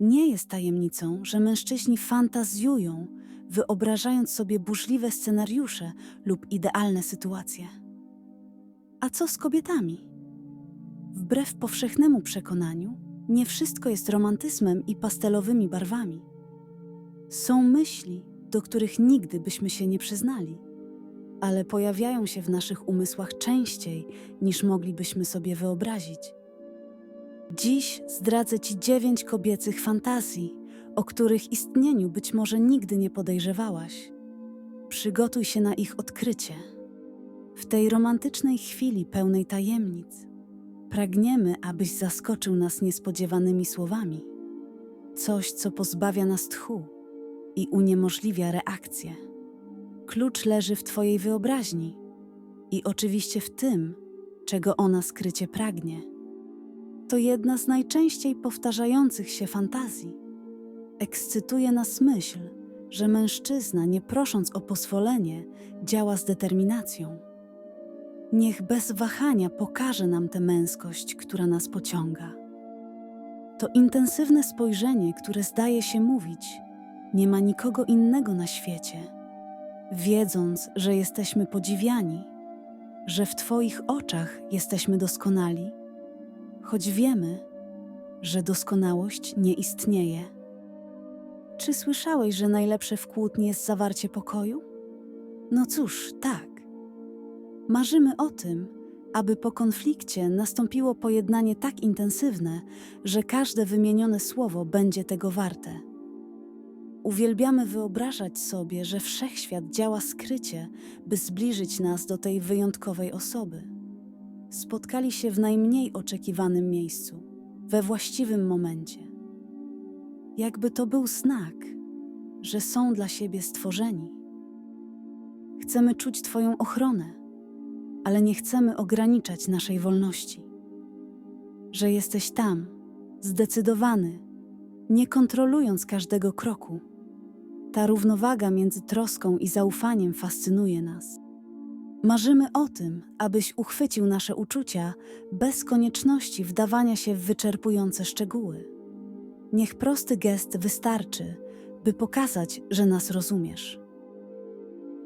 Nie jest tajemnicą, że mężczyźni fantazjują, wyobrażając sobie burzliwe scenariusze lub idealne sytuacje. A co z kobietami? Wbrew powszechnemu przekonaniu, nie wszystko jest romantyzmem i pastelowymi barwami. Są myśli, do których nigdy byśmy się nie przyznali, ale pojawiają się w naszych umysłach częściej niż moglibyśmy sobie wyobrazić. Dziś zdradzę Ci dziewięć kobiecych fantazji, o których istnieniu być może nigdy nie podejrzewałaś. Przygotuj się na ich odkrycie. W tej romantycznej chwili pełnej tajemnic pragniemy, abyś zaskoczył nas niespodziewanymi słowami. Coś, co pozbawia nas tchu i uniemożliwia reakcję. Klucz leży w Twojej wyobraźni i oczywiście w tym, czego ona skrycie pragnie. To jedna z najczęściej powtarzających się fantazji. Ekscytuje nas myśl, że mężczyzna, nie prosząc o pozwolenie, działa z determinacją. Niech bez wahania pokaże nam tę męskość, która nas pociąga. To intensywne spojrzenie, które zdaje się mówić: Nie ma nikogo innego na świecie, wiedząc, że jesteśmy podziwiani, że w Twoich oczach jesteśmy doskonali, choć wiemy, że doskonałość nie istnieje. Czy słyszałeś, że najlepsze w kłótni jest zawarcie pokoju? No cóż, tak. Marzymy o tym, aby po konflikcie nastąpiło pojednanie tak intensywne, że każde wymienione słowo będzie tego warte. Uwielbiamy wyobrażać sobie, że wszechświat działa skrycie, by zbliżyć nas do tej wyjątkowej osoby. Spotkali się w najmniej oczekiwanym miejscu, we właściwym momencie. Jakby to był znak, że są dla siebie stworzeni. Chcemy czuć Twoją ochronę, ale nie chcemy ograniczać naszej wolności. Że jesteś tam, zdecydowany, nie kontrolując każdego kroku. Ta równowaga między troską i zaufaniem fascynuje nas. Marzymy o tym, abyś uchwycił nasze uczucia bez konieczności wdawania się w wyczerpujące szczegóły. Niech prosty gest wystarczy, by pokazać, że nas rozumiesz.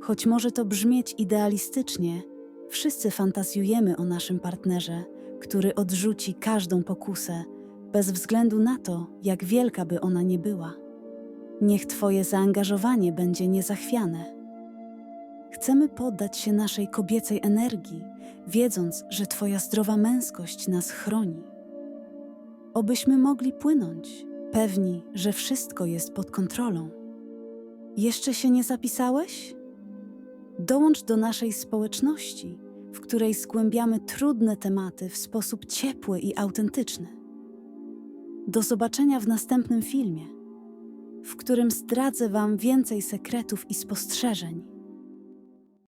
Choć może to brzmieć idealistycznie, wszyscy fantazjujemy o naszym partnerze, który odrzuci każdą pokusę, bez względu na to, jak wielka by ona nie była. Niech Twoje zaangażowanie będzie niezachwiane. Chcemy poddać się naszej kobiecej energii, wiedząc, że Twoja zdrowa męskość nas chroni. Obyśmy mogli płynąć, pewni, że wszystko jest pod kontrolą. Jeszcze się nie zapisałeś? Dołącz do naszej społeczności, w której zgłębiamy trudne tematy w sposób ciepły i autentyczny. Do zobaczenia w następnym filmie, w którym zdradzę Wam więcej sekretów i spostrzeżeń.